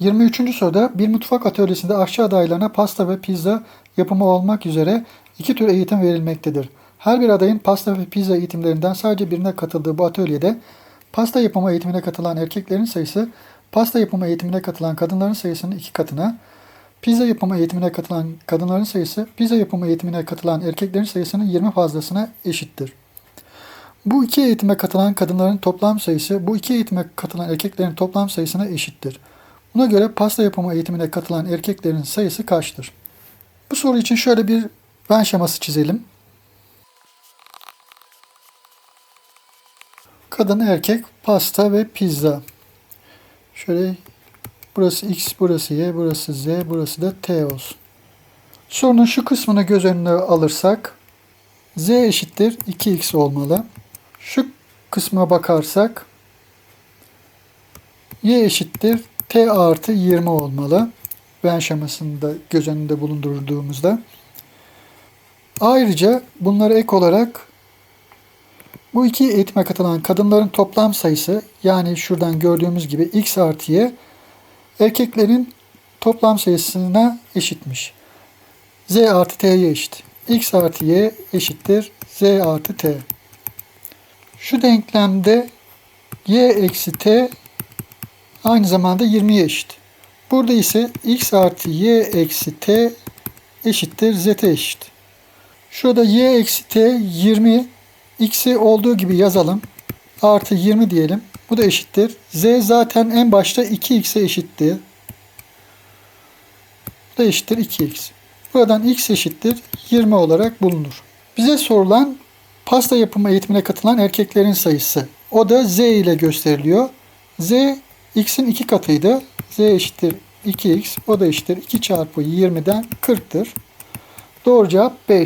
23. soruda bir mutfak atölyesinde aşçı adaylarına pasta ve pizza yapımı olmak üzere iki tür eğitim verilmektedir. Her bir adayın pasta ve pizza eğitimlerinden sadece birine katıldığı bu atölyede pasta yapımı eğitimine katılan erkeklerin sayısı pasta yapımı eğitimine katılan kadınların sayısının iki katına, pizza yapımı eğitimine katılan kadınların sayısı pizza yapımı eğitimine katılan erkeklerin sayısının 20 fazlasına eşittir. Bu iki eğitime katılan kadınların toplam sayısı bu iki eğitime katılan erkeklerin toplam sayısına eşittir. Buna göre pasta yapımı eğitimine katılan erkeklerin sayısı kaçtır? Bu soru için şöyle bir Venn şeması çizelim. Kadın, erkek, pasta ve pizza. Şöyle burası x, burası y, burası z, burası da t olsun. Sorunun şu kısmını göz önüne alırsak z eşittir 2x olmalı. Şu kısma bakarsak y eşittir t artı 20 olmalı. Venn şemasını da göz önünde bulundurduğumuzda. Ayrıca bunlara ek olarak bu iki eğitime katılan kadınların toplam sayısı yani şuradan gördüğümüz gibi x artı y erkeklerin toplam sayısına eşitmiş. z artı t'ye eşit. x artı y eşittir z artı t. Şu denklemde y eksi t aynı zamanda 20'ye eşit. Burada ise x artı y eksi t eşittir z'e eşit. Şurada y eksi t 20 x'i olduğu gibi yazalım. Artı 20 diyelim. Bu da eşittir. z zaten en başta 2x'e eşitti. Bu da eşittir 2x. Buradan x eşittir 20 olarak bulunur. Bize sorulan pasta yapımı eğitimine katılan erkeklerin sayısı. O da z ile gösteriliyor. z x'in 2 katıydı. z eşittir 2x. O da eşittir 2 çarpı 20'den 40'tır. Doğru cevap B.